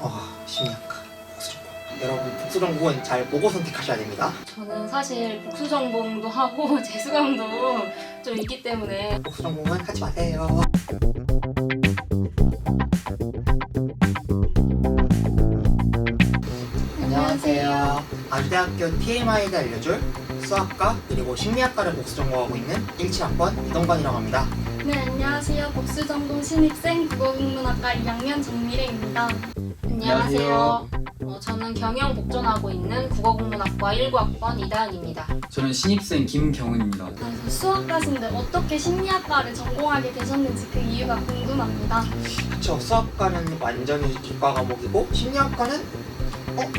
아, 심리학과. 복수전공. 여러분, 복수전공은 잘 보고 선택하셔야 됩니다. 저는 사실 복수 전공도 하고 재수강도 좀 있기 때문에 복수전공은 하지 마세요. 안녕하세요. 아주대학교 TMI가 알려줄 수학과 그리고 심리학과를 복수 전공하고 있는 17학번 이동관이라고 합니다. 네, 안녕하세요. 복수전공 신입생 국어국문학과 2학년 정미래입니다. 안녕하세요. 어, 저는 경영 복전하고 있는 국어국문학과 19학번 이다은입니다. 저는 신입생 김경은입니다. 그래서 수학과신데 어떻게 심리학과를 전공하게 되셨는지 그 이유가 궁금합니다. 그쵸, 수학과는 완전히 이과 과목이고 심리학과는 어?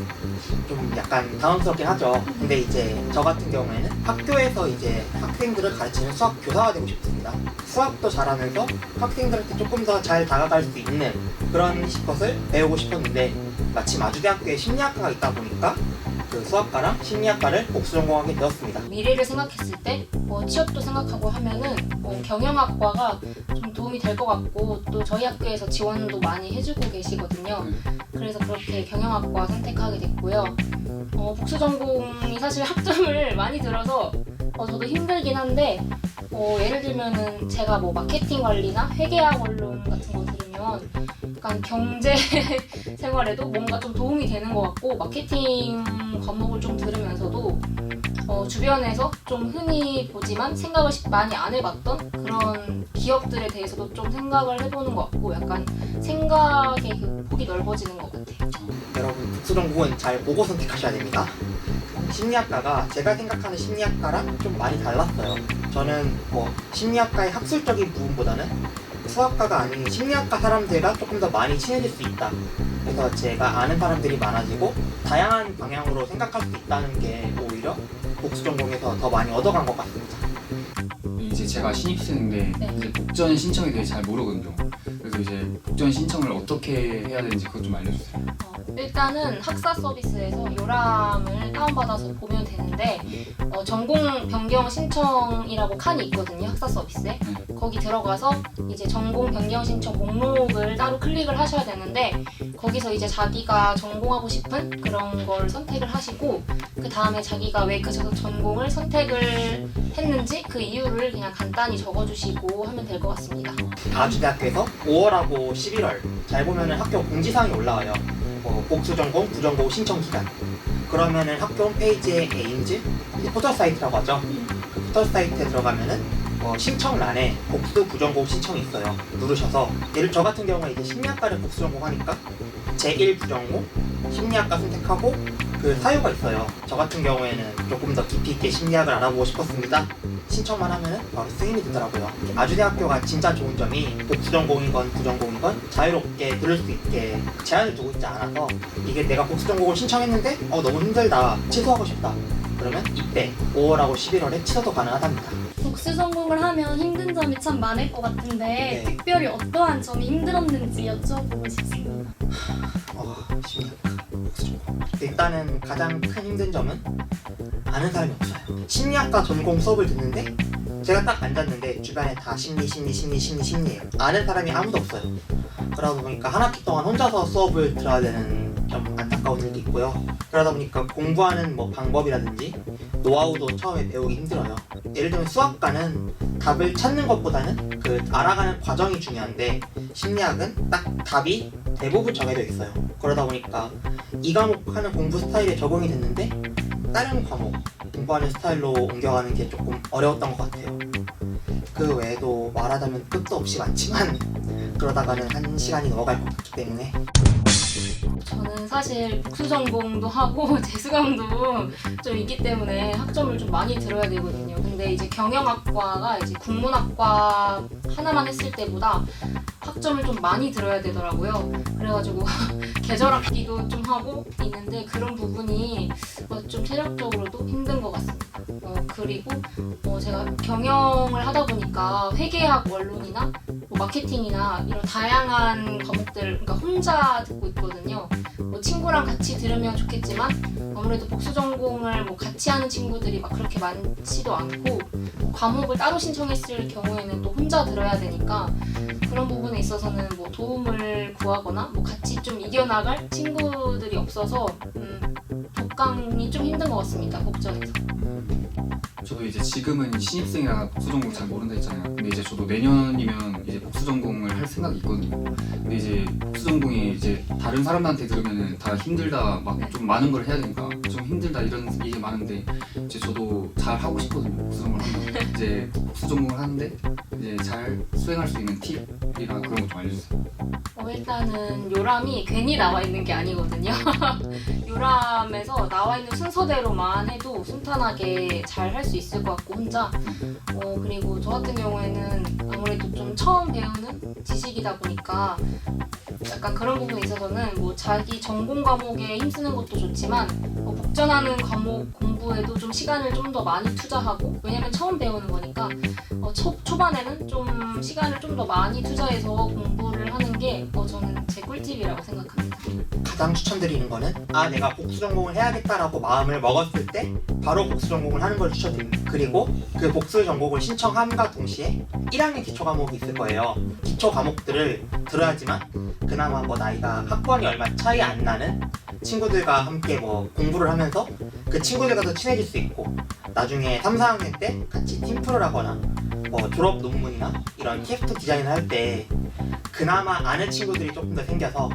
좀 약간 당황스럽긴 하죠. 근데 이제 저 같은 경우에는 학교에서 이제 학생들을 가르치는 수학 교사가 되고 싶습니다. 수학도 잘하면서 학생들한테 조금 더 잘 다가갈 수 있는 그런 것을 배우고 싶었는데 마침 아주대학교에 심리학과가 있다 보니까 그 수학과랑 심리학과를 복수 전공하게 되었습니다. 미래를 생각했을 때 뭐 취업도 생각하고 하면은 뭐 경영학과가 좀 도움이 될 것 같고 또 저희 학교에서 지원도 많이 해주고 계시거든요. 그래서 그렇게 경영학과 선택하게 됐고요. 어, 복수 전공이 사실 학점을 많이 들어서 어, 저도 힘들긴 한데 어, 예를 들면은 제가 뭐 마케팅 관리나 회계학 원론 같은 거들 으면 약간 경제 생활에도 뭔가 좀 도움이 되는 것 같고 마케팅 과목을 좀 들으면서도 어, 주변에서 좀 흔히 보지만 생각을 시- 많이 안 해봤던 그런 기업들에 대해서도 좀 생각을 해보는 것 같고 약간 생각의 그 폭이 넓어지는 것 같아요. 여러분 복수전공은 잘 보고 선택하셔야 됩니다. 심리학과가 제가 생각하는 심리학과랑 좀 많이 달랐어요. 저는 뭐 심리학과의 학술적인 부분보다는 수학과가 아닌 심리학과 사람들과 조금 더 많이 친해질 수 있다. 그래서 제가 아는 사람들이 많아지고 다양한 방향으로 생각할 수 있다는 게 오히려 복수 전공에서 더 많이 얻어간 것 같습니다. 이제 제가 신입생인데 네. 이제 복전 신청에 대해 잘 모르거든요. 이제 복전 신청을 어떻게 해야 되는지 그것 좀 알려주세요. 어, 일단은 학사 서비스에서 요람을 다운받아서 보면 되는데 어, 전공 변경 신청이라고 칸이 있거든요 학사 서비스에 거기 들어가서 이제 전공 변경 신청 목록을 따로 클릭을 하셔야 되는데 거기서 이제 자기가 전공하고 싶은 그런 걸 선택을 하시고 그 다음에 자기가 왜 그 전공을 선택을 했는지 그 이유를 그냥 간단히 적어주시고 하면 될 것 같습니다. 아주대학교에서 5월 하고 11월 잘 보면은 학교 공지사항이 올라와요. 뭐 복수전공, 부전공 신청 기간. 그러면은 학교 홈페이지에 에인즈 포털 사이트라고 하죠. 그 포털 사이트에 들어가면은 뭐 신청란에 복수 부전공 신청이 있어요. 누르셔서 예를 저 같은 경우에 이제 심리학과를 복수 전공 하니까 제1 부전공 심리학과 선택하고 그 사유가 있어요. 저 같은 경우에는 조금 더 깊이 있게 심리학을 알아보고 싶었습니다. 신청만 하면은 바로 승인이 되더라고요. 아주대학교가 진짜 좋은 점이 복수전공이건 부전공이건 자유롭게 들을 수 있게 제한을 두고 있지 않아서 이게 내가 복수전공을 신청했는데 어 너무 힘들다 취소하고 싶다 그러면 이때 5월하고 11월에 취소도 가능하답니다. 복수 전공을 하면 힘든 점이 참 많을 것 같은데 네. 특별히 어떠한 점이 힘들었는지 여쭤보고 싶습니다. 어, 복수전공 일단은 가장 큰 힘든 점은 아는 사람이 없어요. 심리학과 전공 수업을 듣는데 제가 딱 앉았는데 주변에 다 심리 심리 심리 심리 심리예요. 아는 사람이 아무도 없어요. 그러다 보니까 한 학기 동안 혼자서 수업을 들어야 되는 좀 안타까운 일도 있고요. 그러다 보니까 공부하는 뭐 방법이라든지 노하우도 처음에 배우기 힘들어요. 예를 들면 수학과는 답을 찾는 것보다는 그 알아가는 과정이 중요한데 심리학은 딱 답이 대부분 정해져 있어요. 그러다 보니까 이 과목 하는 공부 스타일에 적응이 됐는데 다른 과목 공부하는 스타일로 옮겨가는 게 조금 어려웠던 것 같아요. 그 외에도 말하자면 끝도 없이 많지만 그러다가는 한 시간이 넘어갈 것 같기 때문에 저는 사실 복수 전공도 하고 재수강도 좀 있기 때문에 학점을 좀 많이 들어야 되거든요. 근데 이제 경영학과가 이제 국문학과 하나만 했을 때보다 학점을 좀 많이 들어야 되더라고요. 그래가지고 계절학기도 좀 하고 있는데 그런 부분이 어, 좀 체력적으로도 힘든 것 같습니다. 어, 그리고 어, 제가 경영을 하다 보니까 회계학 원론이나 뭐 마케팅이나 이런 다양한 과목들 그러니까 혼자 듣고 있거든요. 뭐 친구랑 같이 들으면 좋겠지만 아무래도 복수 전공을 뭐 같이 하는 친구들이 막 그렇게 많지도 않고 뭐 과목을 따로 신청했을 경우에는 또 혼자 들어야 되니까 그런 부분에 있어서는 뭐 도움을 구하거나 뭐 같이 좀 이겨나갈 친구들이 없어서 음, 독강이 좀 힘든 것 같습니다 복전에서. 저도 이제 지금은 신입생이라 복수 전공 잘 모른다 했잖아요. 근데 이제 저도 내년이면 이제 복수 전공을 할 생각이 있거든요. 근데 이제 복수 전공이 이제 다른 사람한테 들으면은 다 힘들다 막 좀 많은 걸 해야 되니까 좀 힘들다 이런 얘기 많은데 이제 저도 잘 하고 싶거든요. 복수 전공을 하면 이제 복수 전공을 하는데 이제 잘 수행할 수 있는 팁이나 그런 거 좀 알려주세요. 어, 일단은 요람이 괜히 나와 있는 게 아니거든요. 요람에서 나와 있는 순서대로만 해도 순탄하게 잘 할 수 있을 것 같고 혼자. 어, 그리고 저 같은 경우에는 아무래도 좀 처음 배우는 지식이다 보니까 약간 그런 부분에 있어서는 뭐 자기 전공 과목에 힘쓰는 것도 좋지만 뭐 복전하는 과목 공부에도 좀 시간을 좀 더 많이 투자하고 왜냐면 처음 배우는 거니까 어, 초, 초반에 는 좀 시간을 좀 더 많이 투자해서 공부를 하는 게 어, 저는 제 꿀팁이라고 생각합니다. 가장 추천드리는 거는 아 내가 복수 전공을 해야겠다라고 마음을 먹었을 때 바로 복수 전공을 하는 걸 추천드립니다. 그리고 그 복수 전공을 신청함과 동시에 1학년 기초 과목이 있을 거예요. 기초 과목들을 들어야지만 그나마 뭐 나이가 학번이 얼마 차이 안 나는 친구들과 함께 뭐 공부를 하면서 그 친구들과 더 친해질 수 있고 나중에 3, 4학년 때 같이 팀플을 하거나 뭐 졸업 논문이나 이런 TF 디자인을 할때 그나마 아는 친구들이 조금 더 생겨서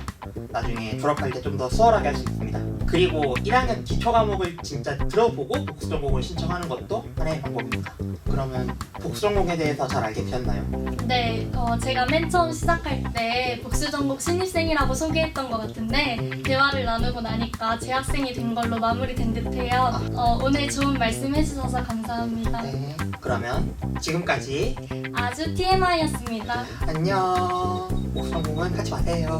나중에 졸업할 때 좀 더 수월하게 할 수 있습니다. 그리고 1학년 기초 과목을 진짜 들어보고 복수 전공을 신청하는 것도 하나의 방법입니다. 그러면 복수 전공에 대해서 잘 알게 되셨나요? 네, 어, 제가 맨 처음 시작할 때 복수 전공 신입생이라고 소개했던 것 같은데 대화를 나누고 나니까 재학생이 된 걸로 마무리된 듯해요. 어, 오늘 좋은 말씀 해주셔서 감사합니다. 네. 그러면 지금까지 아주 TMI였습니다. 안녕. 복수 전공은 하지 마세요.